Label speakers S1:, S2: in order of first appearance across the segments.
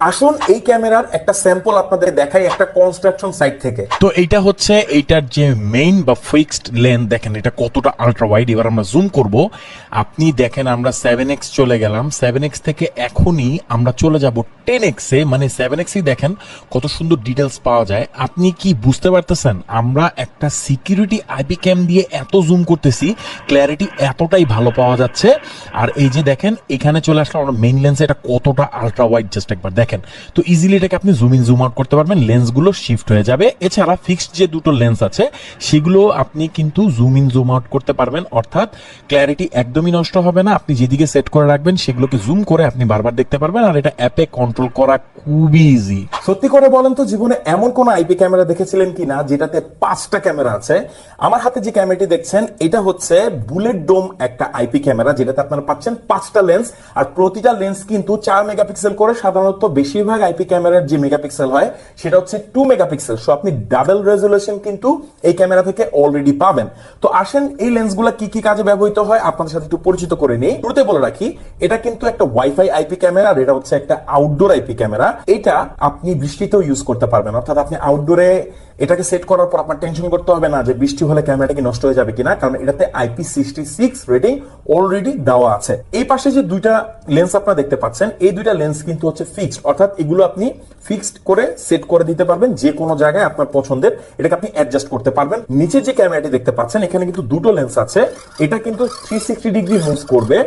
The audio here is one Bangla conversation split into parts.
S1: আসুন এই ক্যামেরার একটা স্যাম্পল আপনাদের দেখাই একটা কনস্ট্রাকশন সাইট থেকে।
S2: তো এইটা হচ্ছে এইটার যে মেইন বা ফিক্সড লেন্থ দেখেন এটা কতটা আলট্রা ওয়াইড এবার আমরা জুম করব। আপনি দেখেন আমরা সেভেন এক্স চলে গেলাম। সেভেন এক্স থেকে এখনই আমরা চলে যাব টেন এক্সে মানে সেভেন এক্সই দেখেন কত সুন্দর ডিটেলস পাওয়া যায়। আপনি কি বুঝতে পারতেছেন? আমরা একটা সিকিউরিটি আইপি ক্যাম দিয়ে এত জুম করতেছি ক্ল্যারিটি এতটাই ভালো পাওয়া যাচ্ছে। আর এই যে দেখেন, এখানে চলে আসলে আমরা মেইন লেন্সে এটা কতটা আলট্রা ওয়াইড জাস্ট একবার দেখেন। তো ইজিলি এটাকে আপনি জুম ইন জুম আউট করতে পারবেন লেন্সগুলো শিফট হয়ে যাবে। এছাড়া ফিক্সড যে দুটো লেন্স আছে, সেগুলো আপনি কিন্তু জুম ইন জুম আউট করতে পারবেন, অর্থাৎ ক্ল্যারিটি একদমই নষ্ট হবে না। আপনি যেদিকে সেট করে রাখবেন, সেগুলোকে জুম করে আপনি বারবার দেখতে পারবেন, আর এটা অ্যাপে কন্ট্রোল করা খুবই ইজি
S1: সত্যি করে বলেন তো, জীবনে এমন কোন আইপি ক্যামেরা দেখেছিলেন কিনা, যেটাতে পাঁচটা ক্যামেরা আছে? আমার হাতে যে ক্যামেরাটি দেখছেন, এটা হচ্ছে বুলেট ডোম একটা আইপি ক্যামেরা, যেটাতে আপনারা পাচ্ছেন পাঁচটা লেন্স, আর প্রতিটা লেন্স কিন্তু চার মেগাপিক্সেল করে, সাধারণত বেশিরভাগ আইপি ক্যামেরার যে মেগাপিক্সেল হয়, সেটা হচ্ছে টু মেগাপিক্সেল। সো আপনি ডাবল রেজুলেশন কিন্তু এই ক্যামেরা থেকে অলরেডি পাবেন। তো আসেন, এই লেন্সগুলো কি কি কাজে ব্যবহৃত হয়, আপনাদের সাথে একটু পরিচিত করে নিই। শুরুতে বলে রাখি, এটা কিন্তু একটা ওয়াইফাই আইপি ক্যামেরা, আর এটা হচ্ছে একটা আউটডোর আইপি ক্যামেরা। এটা আপনি বৃষ্টিতেও ইউজ করতে পারবেন। অর্থাৎ আপনি আউটডোরে এটাকে সেট করার পর আপনার টেনশন করতে হবে না যে বৃষ্টি হলে ক্যামেরাটা কি নষ্ট হয়ে যাবে কিনা, কারণ এটাতে IP sixty six rating already দেওয়া আছে। এই পাশে যে দুইটা লেন্স আপনারা দেখতে পাচ্ছেন, এই দুইটা লেন্স কিন্তু হচ্ছে ফিক্সড অর্থাৎ এগুলো আপনি ফিক্সড করে সেট করে দিতে পারবেন যে কোনো জায়গায় আপনার পছন্দের, এটাকে আপনি অ্যাডজাস্ট করতে পারবেন। নিচে যে ক্যামেরাটি দেখতে পাচ্ছেন, এখানে কিন্তু দুটো লেন্স আছে। এটা কিন্তু থ্রি সিক্সটি ডিগ্রি মুভ করবে।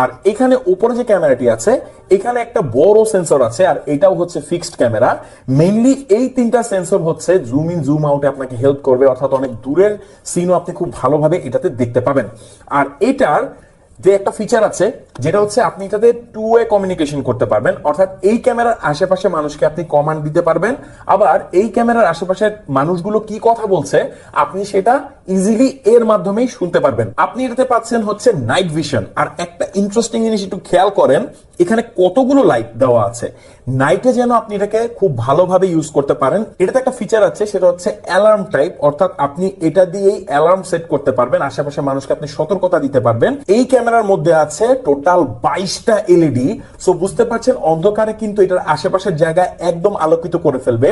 S1: আর এখানে উপরে যে ক্যামেরাটি আছে এখানে একটা বড় সেন্সর আছে, আর এটাও হচ্ছে ফিক্সড ক্যামেরা মেইনলি এই তিনটা সেন্সর হচ্ছে জুম ইন জুম আউটে আপনাকে হেল্প করবে, অর্থাৎ অনেক দূরের সিনও আপনি খুব ভালোভাবে এটাতে দেখতে পাবেন। আর এটার যে একটা ফিচার আছে, যেটা হচ্ছে আপনি এটাতে টু ওয়ে কমিউনিকেশন করতে পারবেন, অর্থাৎ এই ক্যামেরার আশেপাশে মানুষকে আপনি কমান্ড দিতে পারবেন। আবার এই ক্যামেরার আশেপাশে মানুষগুলো কি কথা বলছে, আপনি সেটা ইজিলি এর মাধ্যমেই শুনতে পারবেন। আপনি এটাতে পাচ্ছেন হচ্ছে নাইট ভিশন আর একটা ইন্টারেস্টিং জিনিস একটু খেয়াল করেন, এখানে কতগুলো লাইট দেওয়া আছে। নাইটে যেন আপনি এটাকে খুব ভালোভাবে ইউজ করতে পারেন, এটাতে একটা ফিচার আছে, সেটা হচ্ছে অ্যালার্ম টাইপ অর্থাৎ আপনি এটা দিয়েই অ্যালার্ম সেট করতে পারবেন, আশেপাশে মানুষকে আপনি সতর্কতা দিতে পারবেন। এই ক্যামেরার মধ্যে আছে টোটাল বাইশটা এলইডি সো বুঝতে পারছেন, অন্ধকারে কিন্তু এটার আশেপাশের জায়গা একদম আলোকিত করে ফেলবে।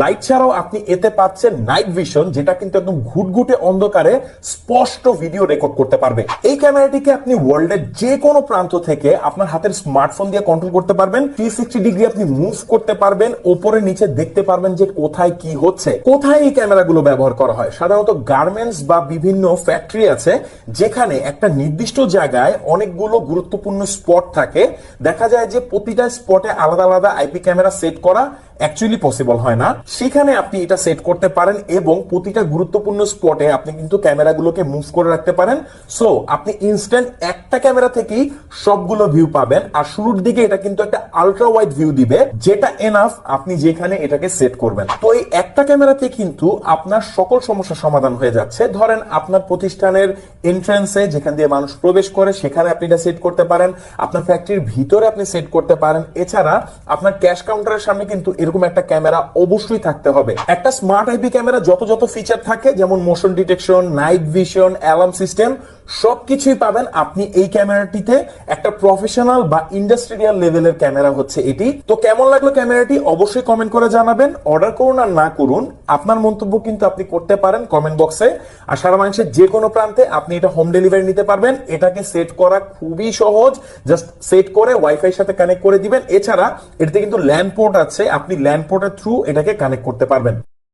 S1: লাইট ছাড়াও আপনি এতে পাচ্ছেন নাইট ভিশন যেটা কিন্তু একদম ঘুটঘুটে অন্ধকারে স্পষ্ট ভিডিও রেকর্ড করতে পারবে। এই ক্যামেরাটিকে আপনি ওয়ার্ল্ডের যে কোনো প্রান্ত থেকে আপনার হাতের স্মার্টফোন দিয়ে কন্ট্রোল করতে পারবেন। থ্রি সিক্সটি ডিগ্রি আপনি মুভ করতে পারবেন, ওপরে নিচে দেখতে পারবেন যে কোথায় কি হচ্ছে। কোথায় এই ক্যামেরাগুলো ব্যবহার করা হয়? সাধারণত গার্মেন্টস বা বিভিন্ন ফ্যাক্টরি আছে, যেখানে একটা নির্দিষ্ট জায়গায় অনেকগুলো গুরুত্বপূর্ণ স্পট থাকে। দেখা যায় যে প্রতিটা স্পটে আলাদা আলাদা আইপি ক্যামেরা সেট করা অ্যাকচুয়ালি পসিবল হয় না। সেখানে আপনি এটা সেট করতে পারেন এবং প্রতিটা গুরুত্বপূর্ণ স্পটে আপনি কিন্তু ক্যামেরাগুলোকে মুভ করে রাখতে পারেন। সো আপনি ইনস্ট্যান্ট একটা ক্যামেরা থেকেই সবগুলো ভিউ পাবেন। আর শুরুর দিকে এটা কিন্তু একটা আলট্রা ওয়াইড ভিউ দিবে, যেটা এনাফ আপনি যেখানে এটাকে সেট করবেন। তো এই একটা ক্যামেরাতে কিন্তু আপনার সকল সমস্যার সমাধান হয়ে যাচ্ছে। ধরেন আপনার প্রতিষ্ঠানের এন্ট্রান্সে যেখান দিয়ে মানুষ প্রবেশ করে, সেখানে আপনি এটা সেট করতে পারেন। আপনার ফ্যাক্টরির ভিতরে আপনি সেট করতে পারেন। এছাড়া আপনার ক্যাশ কাউন্টারের সামনে কিন্তু এরকম একটা ক্যামেরা অবশ্যই থাকতে হবে। একটা স্মার্ট আইপি ক্যামেরা যত যত ফিচার থাকে, যেমন motion detection night vision alarm system সবকিছুই পাবেন আপনি এই ক্যামেরাটিতে। একটা প্রফেশনাল বা ইন্ডাস্ট্রিয়াল লেভেলের ক্যামেরা হচ্ছে এটি। তো কেমন লাগল ক্যামেরাটি? অবশ্যই কমেন্ট করে জানাবেন। অর্ডার করুন আর না করুন, আপনার মন্তব্য কিন্তু আপনি করতে পারেন কমেন্ট বক্সে আর সারা মানুষের যে কোনো প্রান্তে আপনি এটা হোম ডেলিভারি নিতে পারবেন। এটাকে সেট করা খুবই সহজ। জাস্ট সেট করে ওয়াইফাই সাথে কানেক্ট করে দিবেন। এছাড়া এটাতে কিন্তু ল্যান্ড পোর্ট আছে। আপনি ল্যান্ড পোর্টের থ্রু এটাকে কানেক্ট করতে পারবেন।